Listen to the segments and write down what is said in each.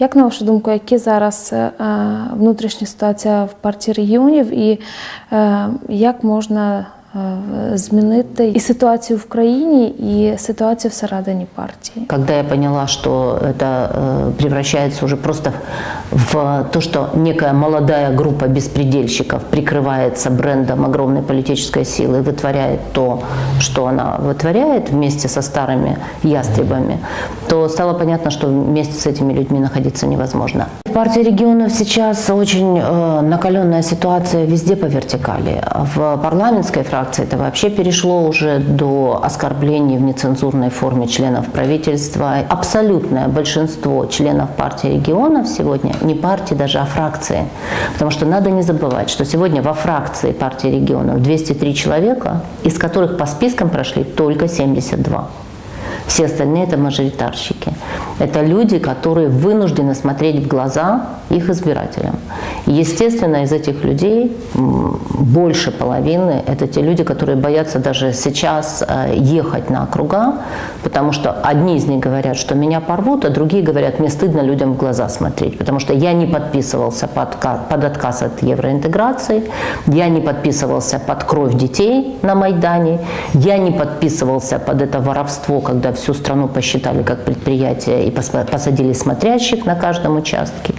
Як на вашу думку, які зараз е, внутрішня ситуація в партії регіонів і е, як можна е, змінити і ситуацію в країні, і ситуацію всередині партії? Когда я поняла, что это э, превращается уже просто в то, что некая молодая группа беспредельщиков прикрывается брендом огромной политической силы и вытворяет то, что она вытворяет вместе со старыми ястребами, то стало понятно, что вместе с этими людьми находиться невозможно. В партии регионов сейчас очень э, накаленная ситуация везде по вертикали. В парламентской фракции это вообще перешло уже до оскорблений в нецензурной форме членов правительства. Абсолютное большинство членов партии регионов сегодня, не партии даже, а фракции. Потому что надо не забывать, что сегодня во фракции партии регионов 203 человека, из которых по спискам прошли только 72. Все остальные это мажоритарщики. Это люди, которые вынуждены смотреть в глаза их избирателям. И, естественно, из этих людей больше половины это те люди, которые боятся даже сейчас э, ехать на округа, потому что одни из них говорят, что меня порвут, а другие говорят, мне стыдно людям в глаза смотреть, потому что я не подписывался под, под отказ от евроинтеграции, я не подписывался под кровь детей на Майдане, я не подписывался под это воровство, когда всю страну посчитали как предприятие и пос- посадили смотрящих на каждом участке.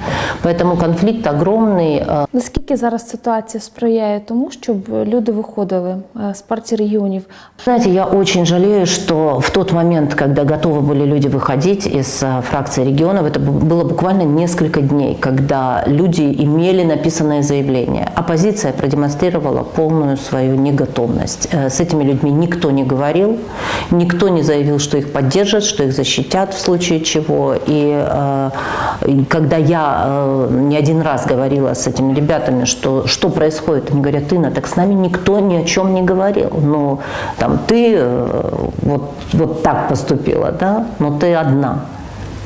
Поэтому конфликт огромный. э, Наскільки зараз ситуація сприяє тому, щоб люди виходили е, з партії регіонів? Знаете, я очень жалею, что в тот момент, когда готовы были люди выходить из э, фракции регионов, это бу- было буквально несколько дней, когда люди имели написанное заявление. Оппозиция продемонстрировала полную свою неготовность. Э, С этими людьми никто не говорил, никто не заявил, что их поддержат, что их защитят в случае чего. и, э, и когда я э, не один раз говорила с этими ребятами, что, что происходит, они говорят, Инна, так с нами никто ни о чем не говорил. Ну, там, ты э, вот, вот так поступила, да, но ты одна.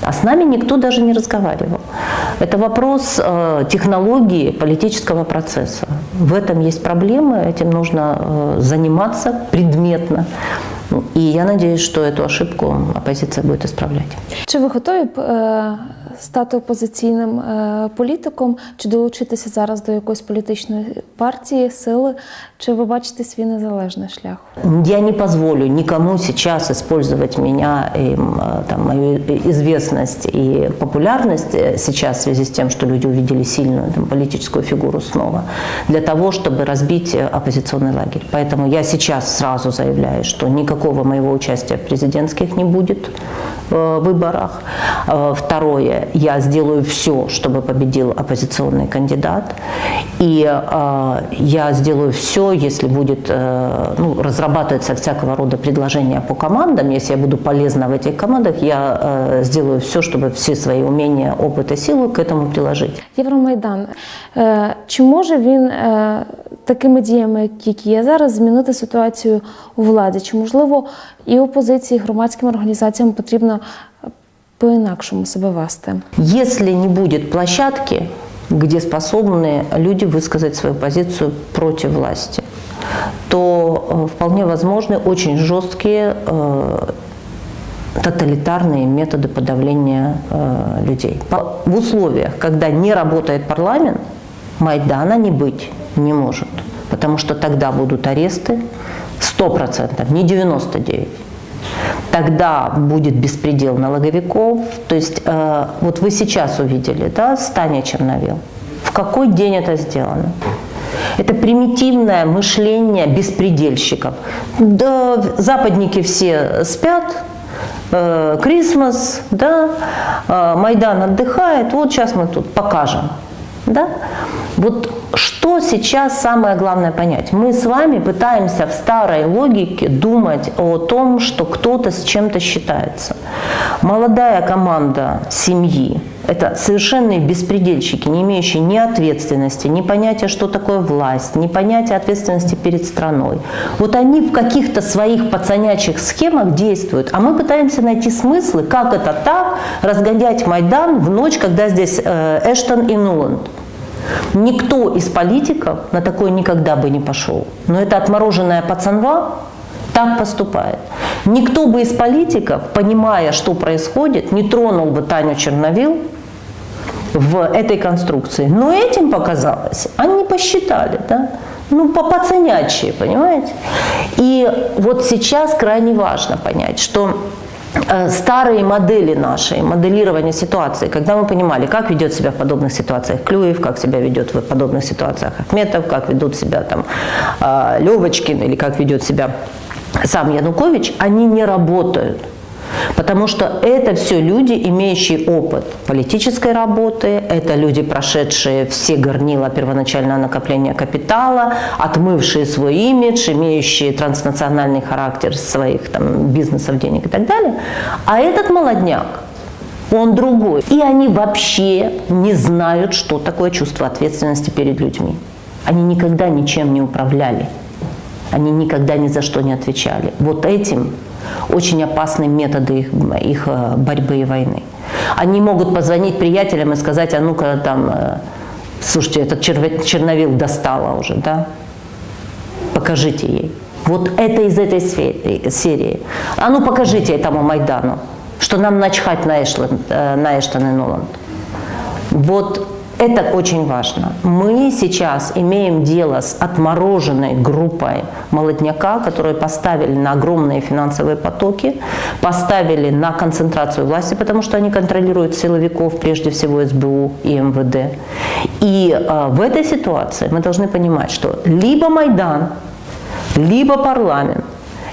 А с нами никто даже не разговаривал. Это вопрос э, технологии политического процесса. В этом есть проблемы, этим нужно э, заниматься предметно. И я надеюсь, что эту ошибку оппозиция будет исправлять. Чи ви готові б, е, стати опозиційним е, політиком, чи долучитися зараз до якоїсь політичної партії, сили, чи ви бачите свій незалежний шлях? Я не позволю никому сейчас использовать меня, и, м, э, там, мою известность и популярность э, сейчас в связи с тем, что люди увидели сильную там, политическую фигуру снова, для того, чтобы разбить э, оппозиционный лагерь. Поэтому я сейчас сразу заявляю, что никакого моего участия в президентских не будет э, выборах. Э, Второе, я сделаю все, чтобы победил оппозиционный кандидат. И э, я сделаю все, если будет э, ну, разрабатываться всякого рода предложения по командам, если я буду полезна в этих командах, я э, сделаю все, чтобы все свои умения, опыт и силу к этому приложить. Євромайдан. Е, Чи може він е, такими діями, які є зараз, змінити ситуацію у владі? Чи можливо і опозиції, і громадським організаціям потрібно е, по-інакшому себе вести? Если не будет площадки, где способны люди высказать свою позицию против власти, то э, вполне возможны очень жесткие э, тоталитарные методы подавления э, людей. По- В условиях, когда не работает парламент, Майдана не быть не может, потому что тогда будут аресты 100%, не 99%. Тогда будет беспредел налоговиков. То есть э, вот вы сейчас увидели, да, Стания Черновил. В какой день это сделано? Это примитивное мышление беспредельщиков. Да, западники все спят, э, Крисмас, да, э, Майдан отдыхает, вот сейчас мы тут покажем. Да? Вот что сейчас самое главное понять? Мы с вами пытаемся в старой логике думать о том, что кто-то с чем-то считается. Молодая команда семьи – это совершенные беспредельщики, не имеющие ни ответственности, ни понятия, что такое власть, ни понятия ответственности перед страной. Вот они в каких-то своих пацанячьих схемах действуют, а мы пытаемся найти смыслы, как это так, разгонять Майдан в ночь, когда здесь э, Эштон и Нуланд. Никто из политиков на такое никогда бы не пошел. Но это отмороженная пацанва так поступает. Никто бы из политиков, понимая, что происходит, не тронул бы Таню Черновил в этой конструкции. Но этим показалось, они посчитали, да, ну, по пацанячьи, понимаете? И вот сейчас крайне важно понять, что э, старые модели наши, моделирование ситуации, когда мы понимали, как ведет себя в подобных ситуациях Клюев, как себя ведет в подобных ситуациях Ахметов, как ведут себя там э, Левочкин или как ведет себя сам Янукович, они не работают. Потому что это все люди, имеющие опыт политической работы, это люди, прошедшие все горнила первоначального накопления капитала, отмывшие свой имидж, имеющие транснациональный характер своих там, бизнесов, денег и так далее. А этот молодняк, он другой. И они вообще не знают, что такое чувство ответственности перед людьми. Они никогда ничем не управляли. Они никогда ни за что не отвечали. Вот этим очень опасны методы их, их э, борьбы и войны. Они могут позвонить приятелям и сказать, а ну-ка там, э, слушайте, этот черновил достала уже, да? Покажите ей. Вот это из этой сферы- серии. А ну покажите этому Майдану, что нам начхать на, Эшланд, э, на Эштон и Нуланд. Вот это очень важно. Мы сейчас имеем дело с отмороженной группой молодняка, которые поставили на огромные финансовые потоки, поставили на концентрацию власти, потому что они контролируют силовиков, прежде всего СБУ и МВД. И э, в этой ситуации мы должны понимать, что либо Майдан, либо парламент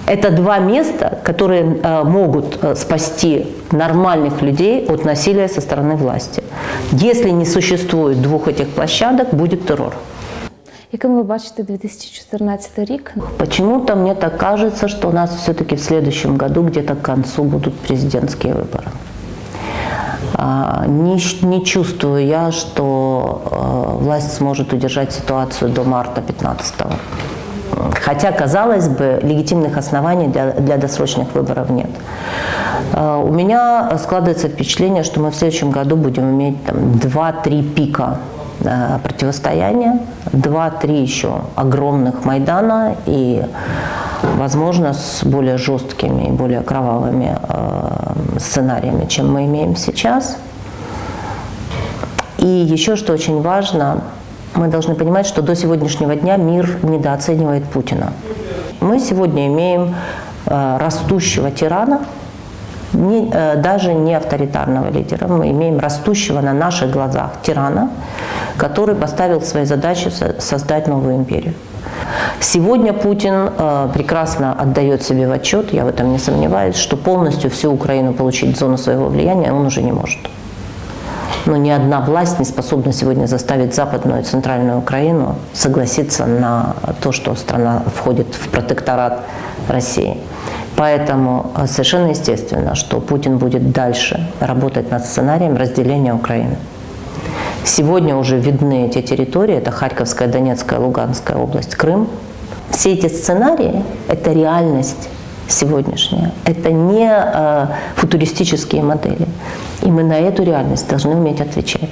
это два места, которые э, могут э, спасти нормальных людей от насилия со стороны власти. Если не существует двух этих площадок, будет террор. Яким ви бачите 2014 рік? Почему-то мне так кажется, что у нас все-таки в следующем году где-то к концу будут президентские выборы. А, Не, не чувствую я, что э, власть сможет удержать ситуацию до марта 15 Хотя, казалось бы, легитимных оснований для, для досрочных выборов нет. Э, У меня складывается впечатление, что мы в следующем году будем иметь там, 2-3 пика э, противостояния, 2-3 еще огромных Майдана и, возможно, с более жесткими и более кровавыми э, сценариями, чем мы имеем сейчас. И еще что очень важно, мы должны понимать, что до сегодняшнего дня мир недооценивает Путина. Мы сегодня имеем э, растущего тирана, не- э, даже не авторитарного лидера, мы имеем растущего на наших глазах тирана, который поставил своей задачей со- создать новую империю. Сегодня Путин э, прекрасно отдает себе в отчет, я в этом не сомневаюсь, что полностью всю Украину получить в зону своего влияния он уже не может. Но ни одна власть не способна сегодня заставить Западную и Центральную Украину согласиться на то, что страна входит в протекторат России. Поэтому э, совершенно естественно, что Путин будет дальше работать над сценарием разделения Украины. Сегодня уже видны эти территории, это Харьковская, Донецкая, Луганская область, Крым. Все эти сценарии – это реальность сегодняшняя. Это не э, футуристические модели. И мы на эту реальность должны уметь отвечать.